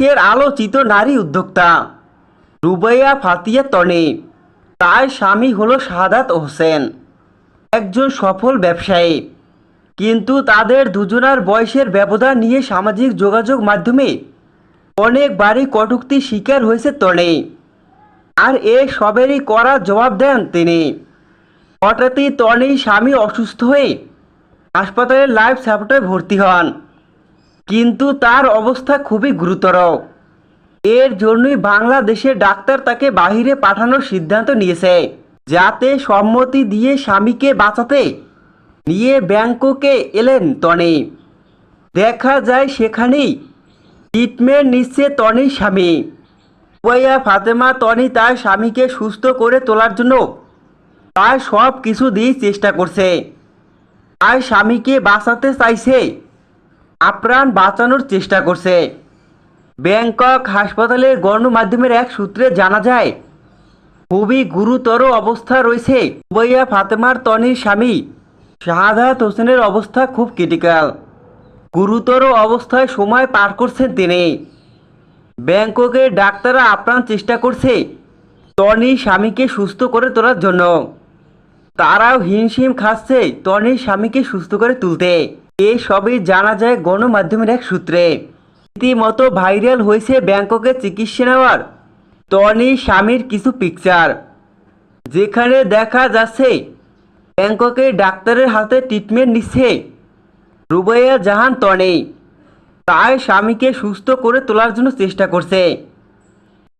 দেশের আলোচিত নারী উদ্যোক্তা রুবাইয়া ফাতিয়া তনি। তার স্বামী হলো শাহাদাত হোসেন, একজন সফল ব্যবসায়ী। কিন্তু তাদের দুজনার বয়সের ব্যবধান নিয়ে সামাজিক যোগাযোগ মাধ্যমে অনেকবারই কটূক্তির শিকার হয়েছে তনে। আর এ সবেরই করা জবাব দেন তিনি। হঠাৎই তনি স্বামী অসুস্থ হয়ে হাসপাতালে লাইফ সাপোর্টে ভর্তি হন। কিন্তু তার অবস্থা খুবই গুরুতর। এর জন্যই বাংলাদেশের ডাক্তার তাকে বাহিরে পাঠানোর সিদ্ধান্ত নিয়েছে, যাতে সম্মতি দিয়ে স্বামীকে বাঁচাতে। নিয়ে ব্যাংককে এলেন তনি দেখা যায় সেখানেই ট্রিটমেন্ট নিচ্ছে তনির স্বামী। উবাইয়া ফাতেমা তনি তার স্বামীকে সুস্থ করে তোলার জন্য তার সব কিছু দিয়েই চেষ্টা করছে। তার স্বামীকে বাঁচাতে চাইছে আপ্রাণ বাঁচানোর চেষ্টা করছে। ব্যাংকক হাসপাতালের গণমাধ্যমের এক সূত্রে জানা যায়, খুবই গুরুতর অবস্থা রয়েছে। উবাইয়া ফাতেমার তনির স্বামী শাহাদাত হোসেনের অবস্থা খুব ক্রিটিক্যাল। গুরুতর অবস্থায় সময় পার করছেন তিনি। ব্যাংককের ডাক্তাররা আপ্রাণ চেষ্টা করছে টনির স্বামীকে সুস্থ করে তোলার জন্য। তারাও হিমশিম খাচ্ছে টনির স্বামীকে সুস্থ করে তুলতে। এই সবই জানা যায় গণমাধ্যমের এক সূত্রে। রীতিমতো ভাইরাল হয়েছে ব্যাংককে চিকিৎসা নেওয়ার। টনি স্বামীর কিছু পিকচার যেখানে দেখা যাচ্ছে, ব্যাংককে ডাক্তারের হাতে ট্রিটমেন্ট নিচ্ছে রুবাইয়া জাহান টনি তাই স্বামীকে সুস্থ করে তোলার জন্য চেষ্টা করছে।